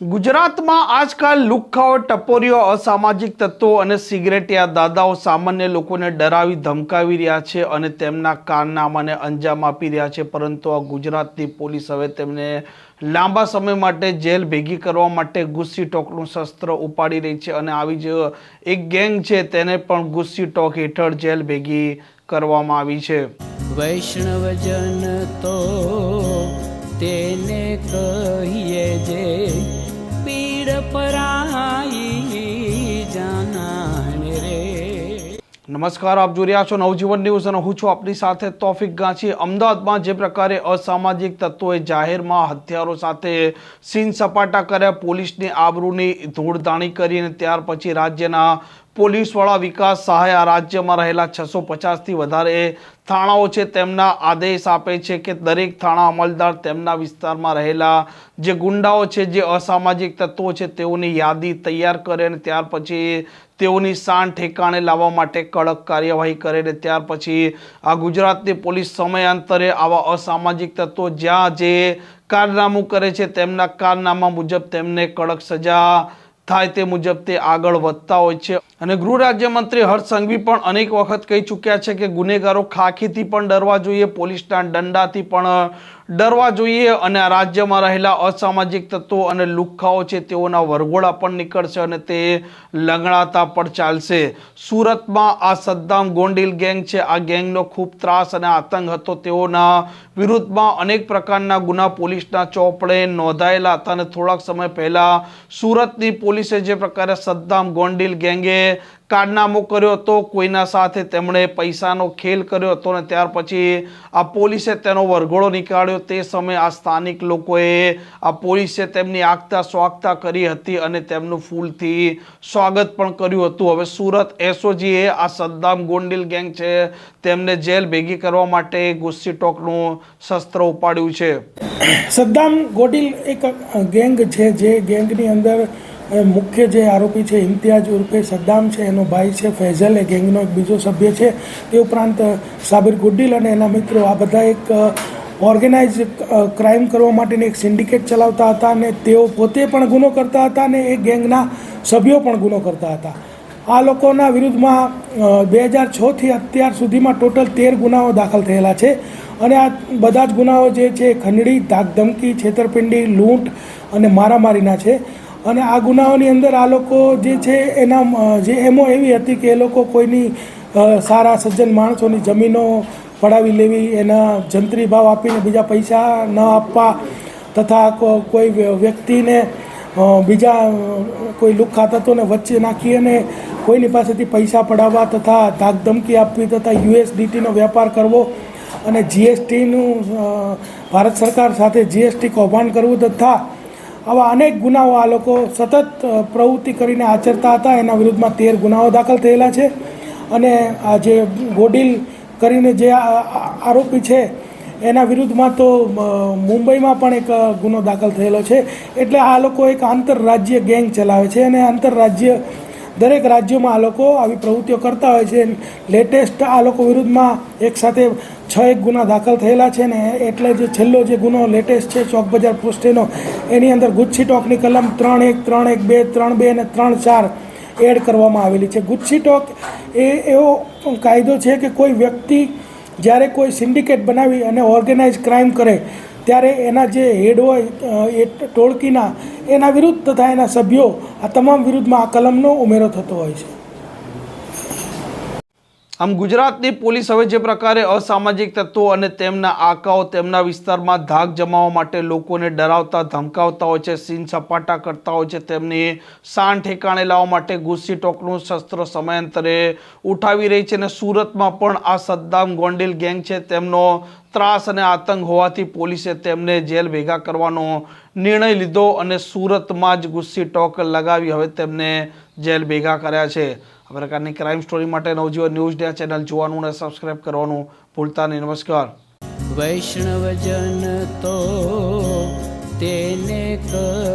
ગુજરાતમાં આજકાલ લુખ્ખાઓ ટપોરીઓ, અસામાજિક તત્વો અને સિગરેટિયા દાદાઓ સામાન્ય લોકોને ડરાવી, ધમકાવી રહ્યા છે અને તેમના કારનામાને અંજામ આપી રહ્યા છે. પરંતુ આ ગુજરાતની પોલીસ હવે તેમને લાંબા સમય માટે જેલ ભેગી કરવા માટે ગુસ્સી ટોકનું શસ્ત્ર ઉપાડી રહી છે અને આવી જ એક ગેંગ છે તેને પણ ગુસ્સી ટોક હેઠળ જેલ ભેગી કરવામાં આવી છે. વૈષ્ણવજન તો તેને કહીએ જે પીડ પરાઈ જાનાને રે. નમસ્કાર, આપ જોઈ રહ્યા છો નવજીવન ન્યૂઝ અને હું છું આપની સાથે તોફિક ગાંચી. અમદાવાદમાં જે પ્રકારે અસામાજિક તત્વોએ જાહેરમાં હથિયારો સાથે સીન સપાટા કર્યા, પોલીસની આબરૂની ધૂળધાણી કરી અને ત્યાર પછી રાજ્યના પોલીસવાળા વિકાસ સહાય આ રાજ્યમાં રહેલા છસો પચાસથી વધારે થાણાઓ છે. તેમના આદેશ આપે છે કે દરેક થાણા અમલદાર તેમના વિસ્તારમાં રહેલા જે ગુંડાઓ છે, જે અસામાજિક તત્વો છે, તેઓની યાદી તૈયાર કરે અને ત્યાર પછી તેઓની શાન ઠેકાણે લાવવા માટે કડક કાર્યવાહી કરે ને ત્યાર પછી આ ગુજરાતની પોલીસ સમયાંતરે આવા અસામાજિક તત્વો જ્યાં જે કારનામું કરે છે, તેમના કારનામા મુજબ તેમને કડક સજા થાય તે મુજબ તે આગળ વધતા હોય છે. અને ગૃહ રાજ્યમંત્રી હર્ષ સંઘવી પણ અનેક વખત કહી ચૂક્યા છે કે ગુનેગારો ખાખીથી પણ ડરવા જોઈએ, પોલીસના દંડાથી પણ ડરવા જોઈએ અને રાજ્યમાં રહેલા અસામાજિક તત્વો અને લુખ્ખાઓ છે તેઓના વરઘોડા પણ નીકળશે અને તે લંગડાતા પણ ચાલશે. સુરતમાં આ સદ્દામ ગોંડીલ ગેંગ છે. આ ગેંગનો ખૂબ ત્રાસ અને આતંક હતો. તેઓના વિરુદ્ધમાં અનેક પ્રકારના ગુના પોલીસના ચોપડે નોંધાયેલા હતા અને થોડાક સમય પહેલાં સુરતની પોલીસે જે પ્રકારે સદ્દામ ગોંડીલ ગેંગે કારનામો કર્યો હતો, કોઈના સાથે તેમણે પૈસાનો ખેલ કર્યો હતો અને ત્યાર પછી આ પોલીસે તેનો વરઘોડો નીકાળ્યો. તે સમયે આ સ્થાનિક લોકોએ આ પોલીસે તેમની આગતા સ્વાગતા કરી હતી અને તેમનું ફૂલથી સ્વાગત પણ કર્યું હતું. હવે સુરત એસઓજીએ આ સદ્દામ ગોંડિલ ગેંગ છે તેમને જેલ ભેગી કરવા માટે ગુસ્સી ટોકનું શસ્ત્ર ઉપાડ્યું છે. સદ્દામ ગોડિલ એક ગેંગ છે, જે ગેંગની અંદર અ, મુખ્ય જે આરોપી છે ઇમ્તિયાજ ઉર્ફે સદ્દામ છે એનો ભાઈ છે ફૈઝલ એ ગેંગનો એક બીજો સભ્ય છે. તે ઉપરાંત સાબિર ગુડ્ડીલ અને એના મિત્રો આ બધા એક ઓર્ગેનાઇઝ ક્રાઇમ કરવા માટેની એક સિન્ડિકેટ ચલાવતા હતા અને તેઓ પોતે પણ ગુનો કરતા હતા અને એ ગેંગના સભ્યો પણ ગુનો કરતા હતા. આ લોકોના વિરુદ્ધમાં બે હજાર છથી અત્યાર સુધીમાં ટોટલ તેર ગુનાઓ દાખલ થયેલા છે. અને આ બધા જ ગુનાઓ જે છે ખંડણી ધાકધમકી છેતરપિંડી લૂંટ અને મારામારીના છે. અને આ ગુનાઓની અંદર આ લોકો જે છે એના, જે એમો એવી હતી કે એ લોકો કોઈની સારા સજ્જન માણસોની જમીનો પડાવી લેવી, એના જંત્રી ભાવ આપીને બીજા પૈસા ન આપવા તથા કોઈ વ્યક્તિને બીજા કોઈ લુખ્ખા તત્વોને વચ્ચે નાખી અને કોઈની પાસેથી પૈસા પડાવવા તથા ધાકધમકી આપવી તથા યુએસડીટીનો વેપાર કરવો અને જીએસટીનું ભારત સરકાર સાથે જીએસટી કૌભાંડ કરવું તથા આવા અનેક ગુનાઓ આ લોકો સતત પ્રવૃત્તિ કરીને આચરતા હતા. એના વિરુદ્ધમાં તેર ગુનાઓ દાખલ થયેલા છે. અને આ જે ગોડિલ કરીને જે આરોપી છે, એના વિરુદ્ધમાં તો મુંબઈમાં પણ એક ગુનો દાખલ થયેલો છે. એટલે આ લોકો એક આંતરરાજ્ય ગેંગ ચલાવે છે અને આંતરરાજ્ય, દરેક રાજ્યોમાં આ લોકો આવી પ્રવૃત્તિઓ કરતા હોય છે. લેટેસ્ટ આ લોકો વિરુદ્ધમાં એક સાથે છ એક ગુના દાખલ થયેલા છે ને, એટલે જે છેલ્લો જે ગુનો લેટેસ્ટ છે ચોક બજાર પોસ્ટેનો, એની અંદર ગુચ્છી ટોકની કલમ ત્રણ એક ત્રણ એક બે, ત્રણ બે અને ત્રણ ચાર એડ કરવામાં આવેલી છે. ગુચ્છી ટોક એ એવો કાયદો છે કે કોઈ વ્યક્તિ જ્યારે કોઈ સિન્ડિકેટ બનાવી અને ઓર્ગેનાઇઝ ક્રાઇમ કરે, ત્યારે એના જે હેડ હોય એ ટોળકીના, એના વિરુદ્ધ તથા એના સભ્યો આ તમામ વિરુદ્ધમાં આ કલમનો ઉમેરો થતો હોય છે. આમ ગુજરાતની પોલીસ હવે જે પ્રકારે અસામાજિક તત્વો અને તેમના આકાઓ તેમના વિસ્તારમાં ધાક જમાવવા માટે લોકોને ડરાવતા, ધમકાવતા હોય છે, સીન સપાટા કરતા હોય છે, તેમની શાન ઠેકાણે લાવવા માટે ગુસ્સી ટોકનું શસ્ત્ર સમયાંતરે ઉઠાવી રહી છે અને સુરતમાં પણ આ સદ્દામ ગોંડીલ ગેંગ છે, તેમનો ત્રાસ અને આતંક હોવાથી પોલીસે તેમને જેલ ભેગા કરવાનો નિર્ણય લીધો અને સુરતમાં જ ગુસ્સી ટોક લગાવી, હવે તેમને જેલ ભેગા કર્યા છે. આ પ્રકારની ક્રાઇમ સ્ટોરી માટે નવજીવન ન્યૂઝ ડે ચેનલ જોવાનું અને સબસ્ક્રાઇબ કરવાનું ભૂલતા નહીં. નમસ્કાર. વૈષ્ણવજન તો તેને કહીએ